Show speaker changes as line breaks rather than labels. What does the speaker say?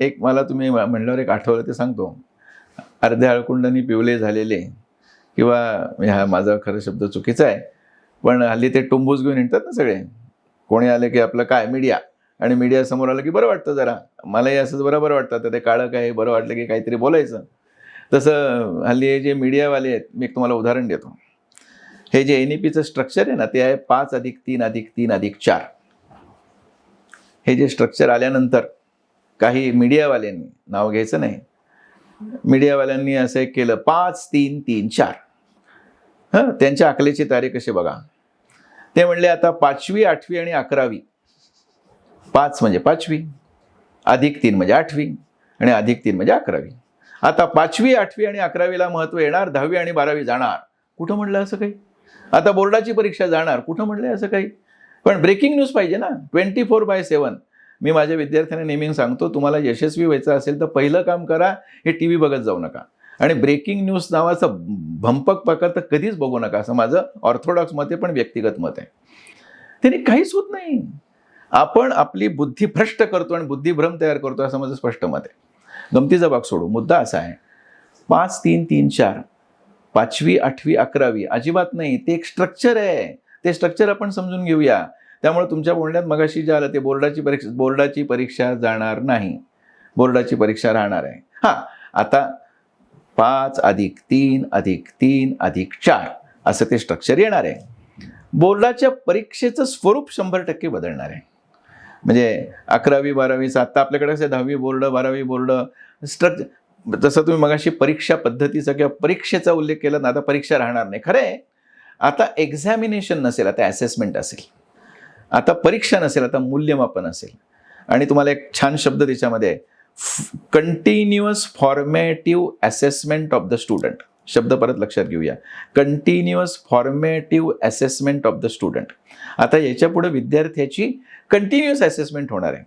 एक मला तुम्ही म्हणल्यावर एक आठवलं ते सांगतो. अर्ध्या अळकुंडाने पिवले झालेले किंवा ह्या माझा खरं शब्द चुकीचा आहे पण हल्ली ते टुंबूस घेऊन येतात ना सगळे. कोणी आले की आपलं काय मीडिया. आणि मीडिया समोर आलं की बरं वाटतं जरा. मलाही असंच बरं बरं वाटतं. तर ते काळं काय बरं वाटलं की काहीतरी बोलायचं. तसं हल्ली हे जे मीडियावाले आहेत मी एक तुम्हाला उदाहरण देतो. हे जे एन ई पीचं स्ट्रक्चर आहे ना ते आहे पाच अधिक तीन अधिक तीन अधिक चार. हे जे स्ट्रक्चर आल्यानंतर काही मीडियावाल्यांनी नाव घ्यायचं नाही. मीडियावाल्यांनी असं केलं पाच तीन तीन चार. हां त्यांच्या अकलेची तारीख कशी बघा. ते म्हणले आता पाचवी आठवी आणि अकरावी. पाच म्हणजे पाचवी अधिक तीन म्हणजे आठवी आणि अधिक तीन म्हणजे अकरावी. आता पाचवी आठवी आणि अकरावीला महत्त्व येणार दहावी आणि बारावी जाणार. कुठं म्हणलं असं काही? आता बोर्डाची परीक्षा जाणार कुठं म्हणलं असं काही? पण ब्रेकिंग न्यूज पाहिजे ना. ट्वेंटी फोर बाय सेवन मी माझ्या विद्यार्थ्यांना नेहमी सांगतो तुम्हाला यशस्वी व्हायचं असेल तर पहिलं काम करा हे टी व्ही बघत जाऊ नका. आणि ब्रेकिंग न्यूज नावाचं भंपक प्रकार तर कधीच बघू नका असं माझं ऑर्थोडॉक्स मत आहे पण व्यक्तिगत मत आहे. त्याने काहीच होत नाही. आपण आपली बुद्धी भ्रष्ट करतो आणि बुद्धिभ्रम तयार करतो असं माझं स्पष्ट मत आहे. गमतीचा भाग सोडू. मुद्दा असा आहे पाच तीन तीन चार पाचवी आठवी अकरावी अजिबात नाही ते एक स्ट्रक्चर आहे. ते स्ट्रक्चर आपण समजून घेऊया. त्यामुळे तुमच्या बोलण्यात मगाशी जे आलं ते बोर्डाची परीक्षा बोर्डाची परीक्षा जाणार नाही. बोर्डाची परीक्षा राहणार आहे. हां आता पाच अधिक तीन अधिक तीन अधिक चार असं ते स्ट्रक्चर येणार आहे. बोर्डाच्या परीक्षेचं स्वरूप शंभर टक्के बदलणार आहे. म्हणजे अकरावी बारावीचं आत्ता आपल्याकडे कसं दहावी बोर्ड बारावी बोर्ड स्ट्रक्चर जसं तुम्ही मगाशी परीक्षा पद्धतीचा किंवा परीक्षेचा उल्लेख केला ना आता परीक्षा राहणार नाही. खरं आहे आता एक्झामिनेशन नसेल आता ॲसेसमेंट असेल. आता परीक्षा नसेल आता मूल्यमापन असेल. आणि तुम्हाला एक छान शब्द त्याच्यामध्ये आहे. Continuous formative assessment of the student शब्द परत लक्षात घेऊया. Continuous formative assessment of the student आता याच्यापुढे विद्यार्थ्याची कंटिन्युअस असेसमेंट होणार आहे.